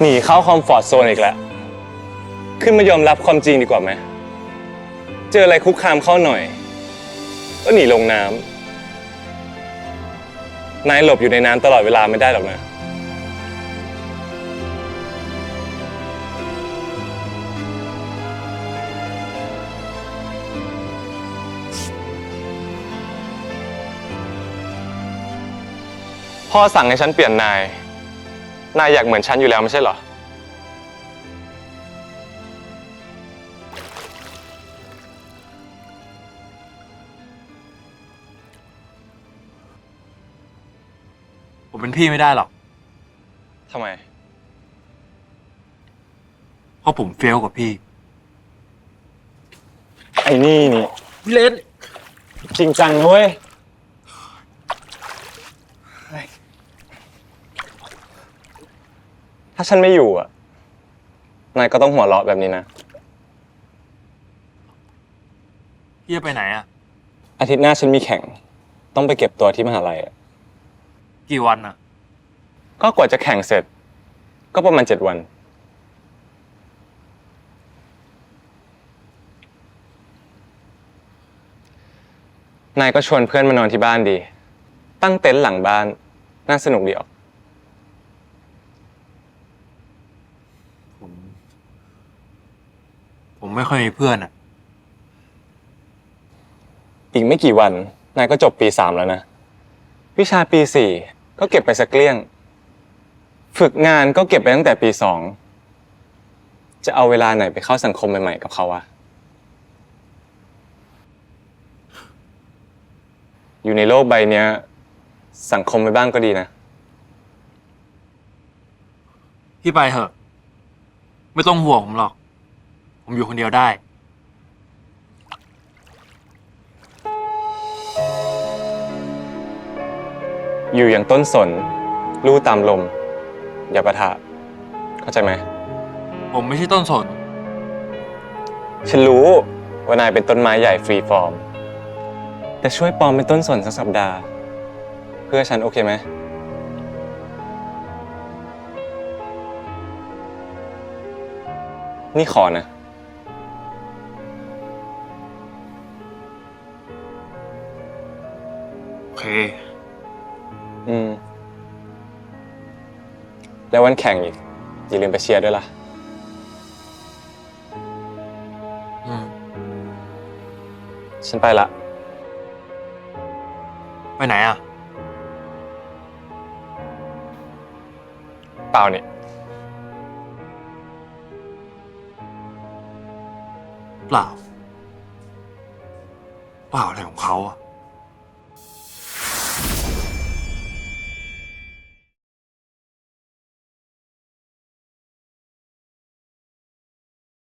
หนีเข้าคอมฟอร์ทโซนอีกแล้ว ขึ้นมายอมรับความจริงดีกว่าไหม เจออะไรคุกคามเข้าหน่อย ก็หนีลงน้ำนายหลบอยู่ในน้ำตลอดเวลาไม่ได้หรอกนะพ่อสั่งให้ฉันเปลี่ยนนาย นายอยากเหมือนฉันอยู่แล้วไม่ใช่เหรอ ผมเป็นพี่ไม่ได้หรอกทำไม เพราะผมเฟลกว่าพี่ ไอ้นี่นี่ พี่เลนจริงจังเว้ย ถ้าฉันไม่อยู่อะ นายก็ต้องหัวเราะแบบนี้นะ พี่จะไปไหนอะ อาทิตย์หน้าฉันมีแข่ง ต้องไปเก็บตัวที่มหาลัยอะกี่วันอะ ก็กว่าจะแข่งเสร็จ ก็ประมาณเจ็ดวัน นายก็ชวนเพื่อนมานอนที่บ้านดี ตั้งเต็นท์หลังบ้าน น่าสนุกดีออก ผม ผมไม่ค่อยมีเพื่อนอะ อีกไม่กี่วันนายก็จบปีสามแล้วนะ วิชาปีสี่ก็เก็บไปสักเกลี้ยง ฝึกงานก็เก็บไปตั้งแต่ปีสอง จะเอาเวลาไหนไปเข้าสังคมใหม่ๆกับเขาวะ อยู่ในโลกใบเนี้ย สังคมไปบ้างก็ดีนะ พี่ไปเถอะ ไม่ต้องห่วงผมหรอก ผมอยู่คนเดียวได้ อยู่อย่างต้นสน ลู่ตามลม อย่าประทะ เข้าใจไหม ผมไม่ใช่ต้นสน ฉันรู้ว่านายเป็นต้นไม้ใหญ่ฟรีฟอร์ม แต่ช่วยปลอมเป็นต้นสนสักสัปดาห์ เพื่อฉันโอเคไหม นี่ขอนะ เค อืม แล้ววันแข่งอีก อย่าลืมไปเชียร์ด้วยล่ะ อืม ฉันไปละ ไปไหนอะ เปล่านี่ เปล่า เปล่าอะไรของเขาอะ